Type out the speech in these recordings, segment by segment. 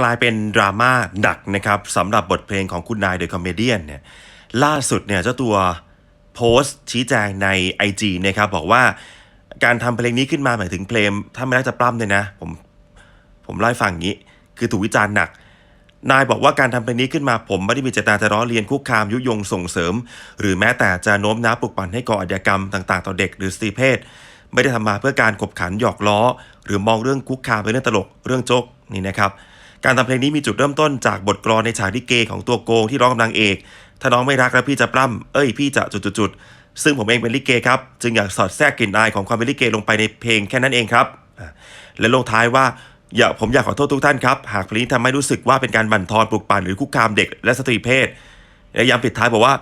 กลายเป็นดราม่าหนักนะครับสำหรับบทเพลงของคุณนายเดอะคอมเมดียนเนี่ยล่าสุดเนี่ยเจ้าตัวโพสต์ชี้แจงใน IG นะครับบอกว่าการทำเพลงนี้ขึ้นมาหมายถึงเพลง ถ้าไม่ได้จะปล้ำเลยนะ ผมผมเล่าฟังอย่างนี้ คือถูกวิจารณ์หนัก นายบอกว่าการทำเพลงนี้ขึ้นมาผมไม่ได้มีเจตนาจะล้อเลียนคุกคามยุยงส่งเสริม หรือแม้แต่จะโน้มน้าวปลุกปั่นให้ก่ออาชญากรรมต่างๆ ต่อเด็กหรือสตรีเพศ ไม่ได้ทำมาเพื่อการขบขันหยอกล้อ หรือมองเรื่องคุกคามเป็นเรื่องตลกเรื่องโจ๊กนี่นะครับ การทำเพลงนี้มีจุดเริ่มต้นจากบทกลอนในฉากลิเกของตัวโกงที่ร้องกับนางเอก ถ้าน้องไม่รักแล้วพี่จะปล้ำเอ้ยพี่จะจุดๆๆซึ่งผมเองเป็นลิเกครับจึงอยากสอดแทรกกลิ่นอายของความเป็นลิเกลงไปในเพลงแค่นั้นเองครับ และลงท้ายว่าอย่าผมอยากขอโทษทุกท่านครับ หากเพลงนี้ทำให้รู้สึกว่าเป็นการบั่นทอนปลุกปั่นหรือคุกคามเด็กและสตรีเพศและย้ำปิดท้ายบอกว่า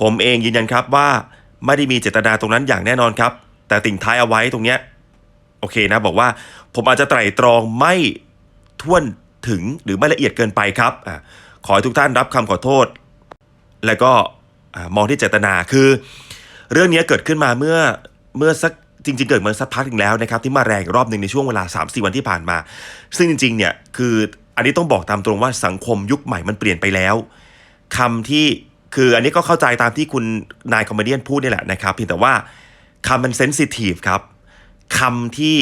ผมเองยืนยันครับว่าไม่ได้มีเจตนาตรงนั้นอย่างแน่นอนครับ แต่ติ่งท้ายเอาไว้ตรงเนี้ยโอเคนะบอกว่าผมอาจจะไตร่ตรองไม่ท่วน ถึงหรือไม่ละเอียดเกินไปครับอขอให้ทุกท่านรับคำขอโทษ แล้วก็มองที่เจตนาคือ เรื่องนี้เกิดขึ้นมาเมื่อเมื่อสักจริง ๆ เกิดมาสักพักหนึ่งแล้วนะครับที่มาแรงรอบหนึ่งในช่วงเวลา 3-4 วันที่ผ่านมา ซึ่งจริงๆเนี่ยคืออันนี้ต้องบอกตามตรงว่าสังคมยุคใหม่มันเปลี่ยนไปแล้วคำที่คืออันนี้ก็เข้าใจตามที่คุณนายคอมเมเดี้พูดนี่แหละนะครับเพียงแต่ว่าคำมันเซนซิทีฟครับคำที่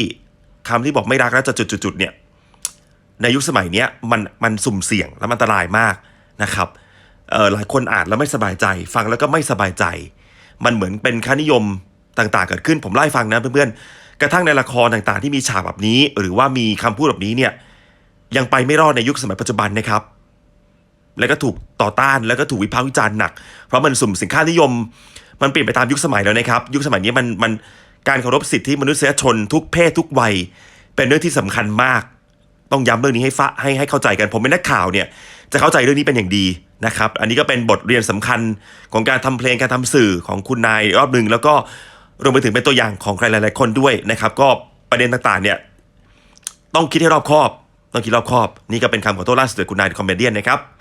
คำที่บอกไม่รักแล้วจะจุดๆเนี่ย ในยุคสมัยเนี้ยมันมันสุ่มเสี่ยงและมันอันตรายมากนะครับเออหลายคนอ่านแล้วไม่สบายใจ ฟังแล้วก็ไม่สบายใจ มันเหมือนเป็นค่านิยมต่างๆ เกิดขึ้นผมไล่ฟังนะเพื่อนๆกระทั่งในละครต่างๆ ที่มีฉากแบบนี้ หรือว่ามีคำพูดแบบนี้เนี่ยยังไปไม่รอดในยุคสมัยปัจจุบันนะครับ แล้วก็ถูกต่อต้านแล้วก็ถูกวิพากษ์วิจารณ์หนัก เพราะมันสุ่มสินค้านิยม มันเปลี่ยนไปตามยุคสมัยแล้วนะครับ ยุคสมัยนี้มันมันการเคารพสิทธิมนุษยชนทุกเพศทุกวัย เป็นเรื่องที่สำคัญมาก ต้องย้ำเรื่องนี้ให้ฟะให้ให้เข้าใจกันผมเป็นนักข่าวเนี่ยจะเข้าใจเรื่องนี้เป็นอย่างดีนะครับ อันนี้ก็เป็นบทเรียนสำคัญของการทำเพลงการทำสื่อของคุณนายรอบหนึ่งแล้วก็รวมไปถึงเป็นตัวอย่างของใครหลาย ๆ คนด้วยนะครับ ก็ประเด็นต่าง ๆ เนี่ยต้องคิดให้รอบคอบ ต้องคิดรอบคอบ นี่ก็เป็นคำขอโทษล่าสุดจากคุณนายคอมเมเดี้นะครับ